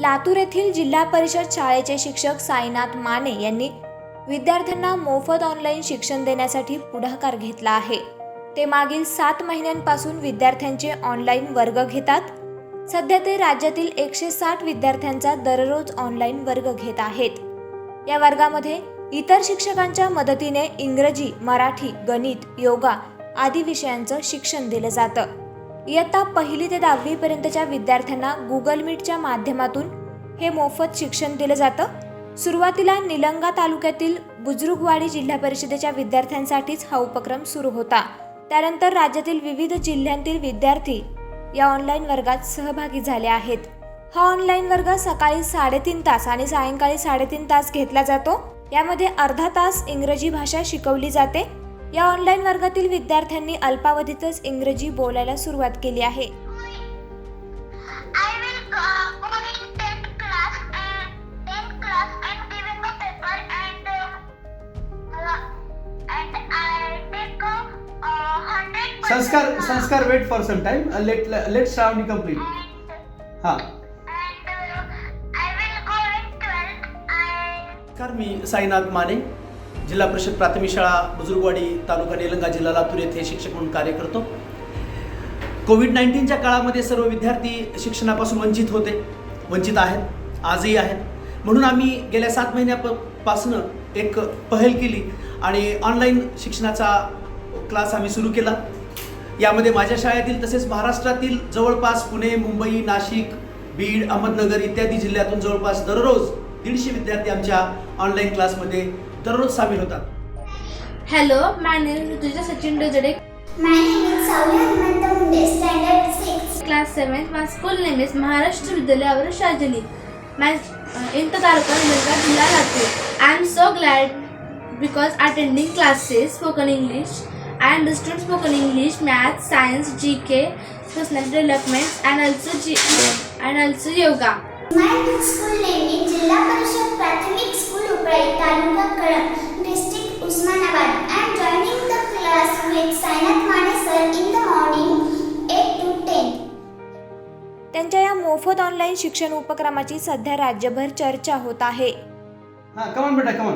लातूर येथील जिल्हा परिषद शाळेचे शिक्षक साईनाथ माने यांनी विद्यार्थ्यांना मोफत ऑनलाईन शिक्षण देण्यासाठी पुढाकार घेतला आहे. ते मागील सात महिन्यांपासून विद्यार्थ्यांचे ऑनलाईन वर्ग घेतात. सध्या ते राज्यातील एकशे साठ विद्यार्थ्यांचा दररोज ऑनलाईन वर्ग घेत आहेत. या वर्गामध्ये इतर शिक्षकांच्या मदतीने इंग्रजी मराठी गणित योगा आदी विषयांचं शिक्षण दिलं जातं. इयत्ता पहिली ते दहावीपर्यंतच्या विद्यार्थ्यांना गुगल मीटच्या माध्यमातून हे मोफत शिक्षण दिलं जातं. सुरुवातीला निलंगा तालुक्यातील बुजुर्गवाडी जिल्हा परिषदेच्या विद्यार्थ्यांसाठीच हा उपक्रम सुरू होता. त्यानंतर राज्यातील विविध जिल्ह्यांतील विद्यार्थी या ऑनलाईन वर्गात सहभागी झाले आहेत. हा ऑनलाईन वर्ग सकाळी साडेतीन तास आणि सायंकाळी साडेतीन तास घेतला जातो. यामध्ये अर्धा तास इंग्रजी भाषा शिकवली जाते. या ऑनलाईन वर्गातील विद्यार्थ्यांनी अल्पावधीतच इंग्रजी बोलायला सुरुवात केली आहे. Sanskar Sanskar wait for some time late late Shravani complete हां कर मी साईनाथ माने जिल्हा परिषद प्राथमिक शाळा बुजुर्गवाडी तालुका निलंगा जिल्हा लातूर येथे शिक्षक म्हणून कार्य करतो. कोविड नाईन्टीनच्या काळामध्ये सर्व विद्यार्थी शिक्षणापासून वंचित होते. वंचित आहेत आजही आहेत. म्हणून आम्ही गेल्या सात महिन्यापासून एक पहल केली आणि ऑनलाईन शिक्षणाचा क्लास आम्ही सुरू केला. यामध्ये माझ्या शाळेतील तसेच महाराष्ट्रातील जवळपास पुणे मुंबई नाशिक बीड अहमदनगर इत्यादी जिल्ह्यातून जवळपास दररोज दीडशे विद्यार्थी आमच्या ऑनलाईन क्लासमध्ये दररोज सामील होतात. हॅलो तुझ्या सचिन डजडे क्लास सेवन्थ माझ school name Maharashtra Vidyalaya अवरशाजली attending classes spoken English I understand spoken English maths science G K personality development and also G and also yoga त्यांच्या या मोफत ऑनलाईन शिक्षण उपक्रमाची सध्या राज्यभर चर्चा होत आहे. हा कमन बेटा कमन